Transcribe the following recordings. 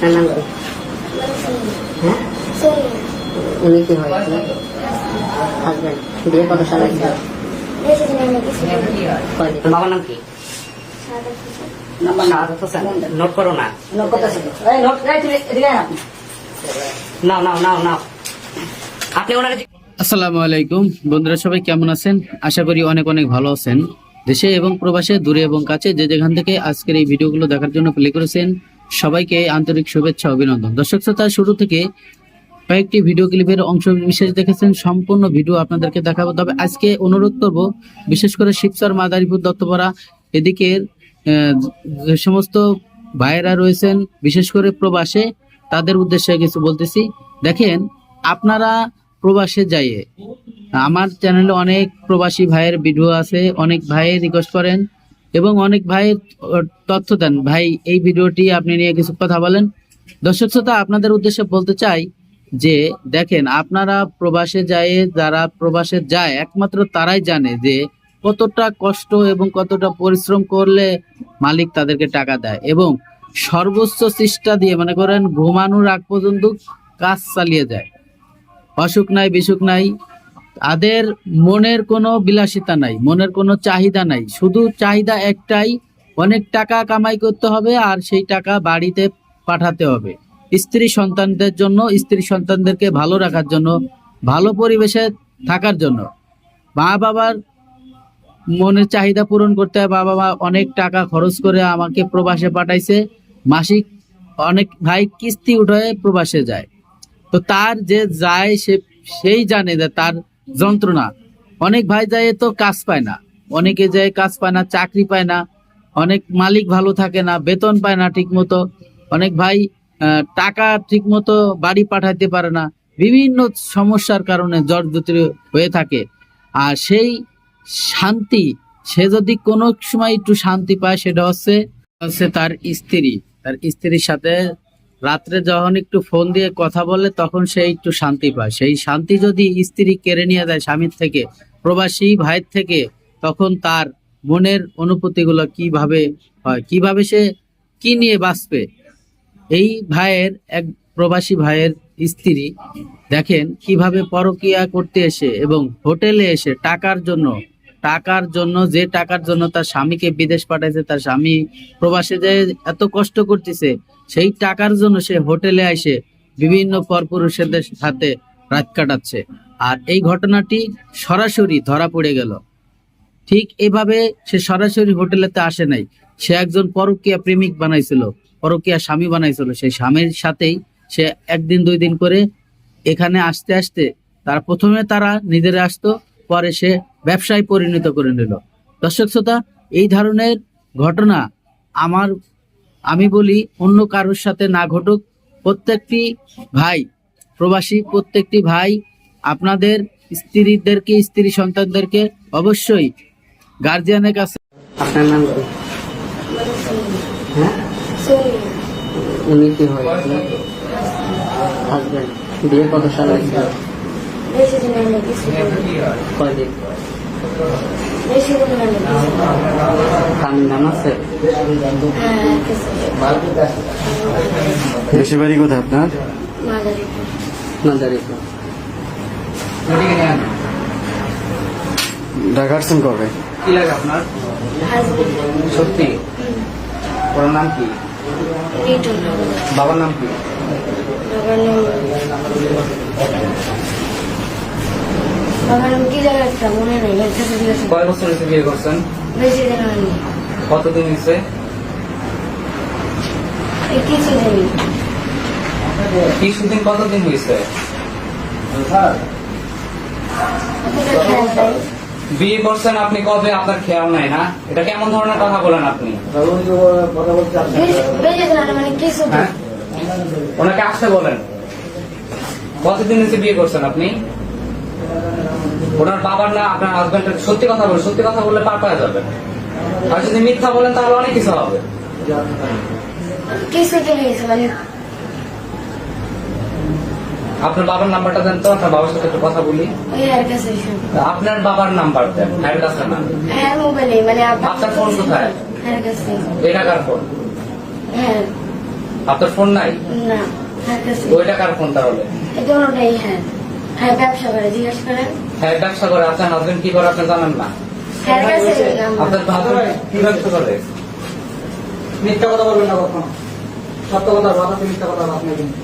আপনার নাম কি? হ্যাঁ? উনি কি হয়? হাজবেন্ড। বিয়ে কত সাল? কয়দিন? বাবার নাম কি? নোট করো না। নাও নাও নাও নাও। আপনি ওনাকে আসসালামু আলাইকুম। বন্ধুরা সবাই কেমন আছেন? আশা করি অনেক অনেক ভালো আছেন। দেশে এবং প্রবাসে দূরে এবং কাছে যে যেখান থেকে আজকের এই ভিডিওগুলো দেখার জন্য প্লে করেছেন সবাইকে আন্তরিক শুভেচ্ছা, অভিনন্দন। দর্শক শ্রোতা, শুরু থেকে কয়েকটি ভিডিও ক্লিপের অংশ বিশেষ দেখেছেন, সম্পূর্ণ ভিডিও আপনাদেরকে দেখাবো। তবে আজকে অনুরোধ করব, বিশেষ করে শিবচর মাদারীপুর দত্তপাড়া এদিকের যে সমস্ত ভাইয়েরা রয়েছেন, বিশেষ করে প্রবাসে, তাদের উদ্দেশ্যে কিছু বলতেছি। দেখেন, আপনারা প্রবাসে যাইয়ে, আমার চ্যানেলে অনেক প্রবাসী ভাইয়ের ভিডিও আছে, অনেক ভাইয়ের রিকোয়েস্ট করেন। এবং অনেক ভাই তথ্য দেন। ভাই, এই ভিডিওটি আপনি নিয়ে কিছু কথা বলেন। দর্শক শ্রোতা, আপনাদের উদ্দেশ্যে বলতে চাই যে, দেখেন, আপনারা প্রবাসে যায়, যারা প্রবাসে যায়, একমাত্র তারাই জানে যে, কতটা কষ্ট এবং কতটা পরিশ্রম করলে মালিক তাদেরকে টাকা দেয় এবং সর্বোচ্চ চেষ্টা দিয়ে, মনে করেন, ঘুমানোর আগ পর্যন্ত কাজ চালিয়ে যায়। অসুখ নাই, বিসুখ নাই তাদের মনের কোনো বিলাসিতা নাই, মনের কোনো চাহিদা নাই। শুধু চাহিদা একটাই, অনেক টাকা কামাই করতে হবে আর সেই টাকা বাড়িতে পাঠাতে হবে। স্ত্রী সন্তানদের জন্য, স্ত্রী সন্তানদেরকে ভালো রাখার জন্য, ভালো পরিবেশে থাকার জন্য। মা বাবার মনের চাহিদা পূরণ করতে হয়, বাবা মা অনেক টাকা খরচ করে আমাকে প্রবাসে পাঠাইছে। মাসিক অনেক ভাই কিস্তি উঠে প্রবাসে যায়। তো তার যে যায় সে, সেই জানে যে তার যন্ত্রণা। অনেক ভাই যায় তো কাজ পায় না। অনেকে যায় কাজ পায় না, চাকরি পায় না। অনেক মালিক ভালো থাকে না, বেতন পায় না ঠিক মতো অনেক ভাই টাকা ঠিক মতো বাড়ি পাঠাতে পারে না। বিভিন্ন সমস্যার কারণে জর্জরিত হয়ে থাকে। আর সেই শান্তি, সে যদি কোনো সময় একটু শান্তি পায়, সেটা হচ্ছে হচ্ছে তার স্ত্রী। তার স্ত্রীর সাথে রাত্রে যখন একটু ফোন দিয়ে কথা বলে তখন সে একটু শান্তি পায়। সেই শান্তি যদি স্ত্রী কেড়ে নিয়ে যায় স্বামীর থেকে, প্রবাসী ভাইয়ের থেকে, তখন তার মনের অনুভূতিগুলো কীভাবে হয়, কীভাবে সে কি নিয়ে বাঁচবে? এই ভাইয়ের এক প্রবাসী ভাইয়ের স্ত্রী দেখেন কীভাবে পরকিয়া করতে এসে এবং হোটেলে এসে টাকার জন্য টাকার জন্য, যে টাকার জন্য তার স্বামীকে বিদেশ পাঠাইছে, তার স্বামী প্রবাসে যে এত কষ্ট করতেছে, সেই টাকার জন্য সে হোটেলে আসে বিভিন্ন পরপুরুষদের সাথে রাত কাটাচ্ছে। আর এই ঘটনাটি সরাসরি ধরা পড়ে গেল। ঠিক এভাবে সে সরাসরি হোটেলেতে আসে নাই। সে একজন পরকীয়া প্রেমিক বানাইছিল, পরকীয়া স্বামী বানাইছিল। সেই স্বামীর সাথেই সে একদিন, দুই দিন করে এখানে আসতে আসতে তার প্রথমে তারা নিজেরা আসতো, পরে সে ব্যবসায় পরিণত করে নিল। দর্শক শ্রোতা এই ধরনের ঘটনা আমার আমি বলি অন্য কারোর সাথে না ঘটুক। প্রত্যেকটি ভাই প্রবাসী প্রত্যেকটি ভাই আপনাদের স্ত্রীদেরকে স্ত্রী সন্তানদেরকে অবশ্যই গার্জিয়ানের কাছে আপনার নাম কি? হ্যাঁ? উনি কি হয়? হাজবেন্ড বিয়ে কত সাল হয়েছে কয়দিন নাম আছে দেশের বাড়ি কোথায় আপনার? মাদারীপুর ঢাকা আসছেন কবে? কি লাগে আপনার? সত্যি? ওর নাম কি? বাবার নাম কি? বাবার নাম কি জায়গা একটা মনে নেই একটা তো জিজ্ঞাসা কয় বছর হয়েছে বিয়ে করছেন? বেশি দিন হয়নি। কতদিন হয়েছে? কিছুদিন কতদিন হয়েছে? বিয়ে করছেন আপনি কবে? আপনার খেয়াল নাই না? এটা কেমন ধরনের কথা বলেন আপনি? মানে হ্যাঁ? ওনাকে আসতে বলেন। কতদিন হয়েছে বিয়ে করছেন আপনি? ওনার বাবার না আপনার হাজবেন্ডের সত্যি কথা বলেন সত্যি কথা বললে পার পাওয়া যাবে। আর যদি মিথ্যা বলেন তাহলে অনেক কিছু হবে। আপনার বাবার নাম্বারটা দেন তো আপনার বাবার সাথে একটু কথা বলি। আপনার বাবার নাম্বার দেন হ্যাঁ কাছে না। হ্যাঁ মানে আপনার ফোন কোথায়? হ্যাঁ এটা কার ফোন আপনার ফোন নাই? না ওইটা কার ফোন তাহলে। হ্যাঁ। হ্যাঁ ব্যবসা করে জিজ্ঞেস করেন। হ্যাঁ ব্যবসা করে। আপনার হাজবেন্ড কি করে আপনি জানেন না? হ্যাঁ। আপনার হাজবেন্ড কি ব্যবসা করে? মিথ্যা কথা বলবেন না কখনো। সত্য কথা বলা মিথ্যা কথা আপনি কিন্তু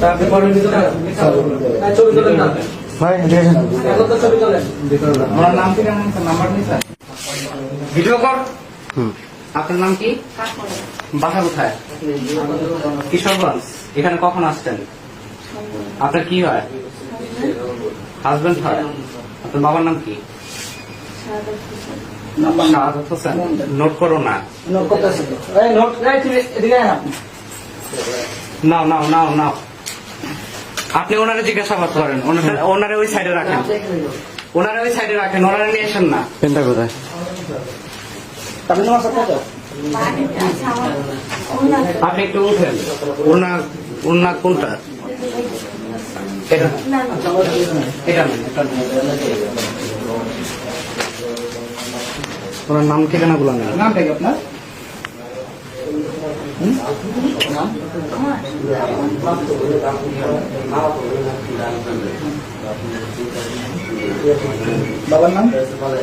তা আপনি পরের মিথ্যা বলবেন। হ্যাঁ, ছবি তোলেন না ভিডিও কর। আপনার নাম কি? বাসা কোথায়? কিশোরগঞ্জ। এখানে কখন আসছেন? আপনার কি হয়? হাজবেন্ড হয়? আপনার বাবার নাম কি? শাহাদাত হোসেন। নোট করো না। নাও নাও নাও নাও। আপনি ওনারে জিজ্ঞাসাবাদ করেন। ওনারে ওনারে ওই সাইডে রাখেন। ওনারে ওই সাইডে রাখেন। ওনারে নিয়ে আসেন না। পেনটা কোথায়? আপনি একটু উঠেন। ওনার ওনার কোনটা? এটা না এটা না, এটা। ওনার নাম ঠিকানা গুলো নেই নামটা কি আপনার? বাবার নাম বাবার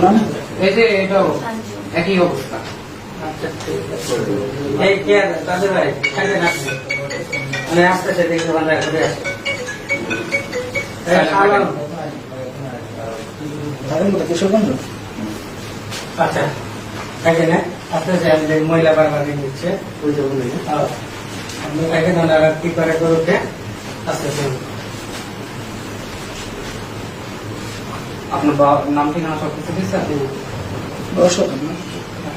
নাম? এই যে এটাও। একই অবস্থা। এই কে ভাই আসতেছে বান্ধা? আসছে আচ্ছা আমাদের মহিলা বারবার দিচ্ছে ওনারা কি করে করতে আসতেছে আপনার বাবার নাম ঠিকানা সব কিছু দিচ্ছেন বসো আপনি না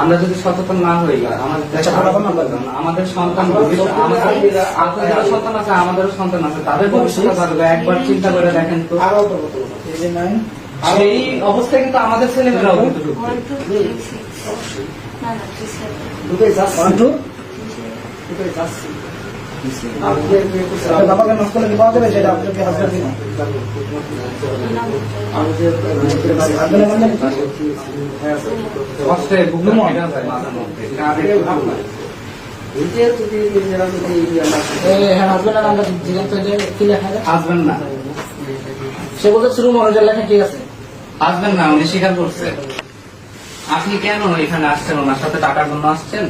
আমরা যদি সচেতন না হই আমাদের আচ্ছা। আমাদের সন্তান ভবিষ্যৎ আমাদের আপনাদের সন্তান আছে আমাদেরও সন্তান আছে তাদের ভবিষ্যৎ থাকবে একবার চিন্তা করে দেখেন তো। আরও তো কত এই সেই অবস্থায় কিন্তু আমাদের ছেলেমেয়েরাও কিন্তু ঢুকবে। বাবাকে নষ্ট পাওয়া যাবে সেটা আপনাকে হাসপাতাল দিন সে বলতে শুরু মনোজের লেখা ঠিক আছে। আসবেন না উনি স্বীকার করছে। আপনি কেন এখানে আসছেন? ওনার সাথে টাকার জন্য আসছেন?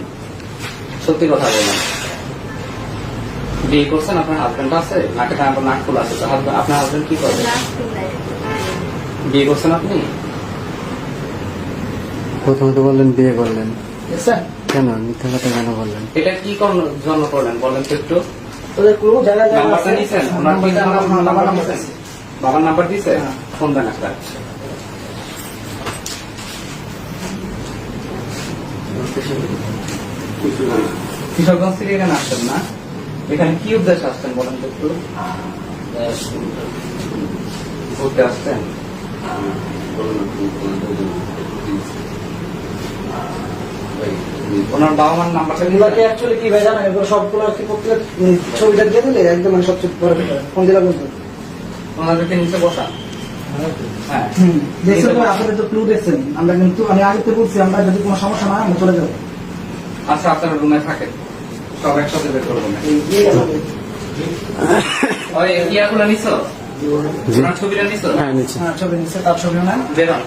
সত্যি কথা বলেন। বিয়ে করছেন আপনার হাজবেন্ড আছে নাকি আপনার নাক ফুল আছে আপনার হাজবেন্ড কি করে? বিয়ে করছেন আপনি? প্রথমে তো বললেন বিয়ে করলেন। কেন? মিথ্যা কথা কেন বললেন? এটা কি জন্য করলেন? বলেন তো একটু। নাম্বারটা নাম্বার দিছেন? বাবার নাম্বার দিছে? হ্যাঁ। ফোন দেন একটা। কিশোরগঞ্জ থেকে এখানে আসছেন না? এখানে কি উদ্দেশ্যে আসছেন বলেন তো একটু? ঘুরতে আসছেন? ওনার বাবা মার নাম্বারটা এগুলোকে অ্যাকচুয়ালি কি ভাই জানেন এগুলো সবগুলো কি প্রত্যেক ছবিটা দিয়ে দিলে একদম মানে সবচেয়ে বড় ফোন দিলা ওনাদেরকে নিচে বসা। হ্যাঁ। তো আপনাদের তো ক্লু দেখছেন আমরা কিন্তু আমি আগে তো বলছি আমরা যদি কোনো সমস্যা না আমরা চলে যাব। আচ্ছা আপনার রুমে থাকে সব একসাথে বের করব ছবিটা হ্যাঁ হ্যাঁ ছবি নিচ্ছে তার ছবিও না। বেরোন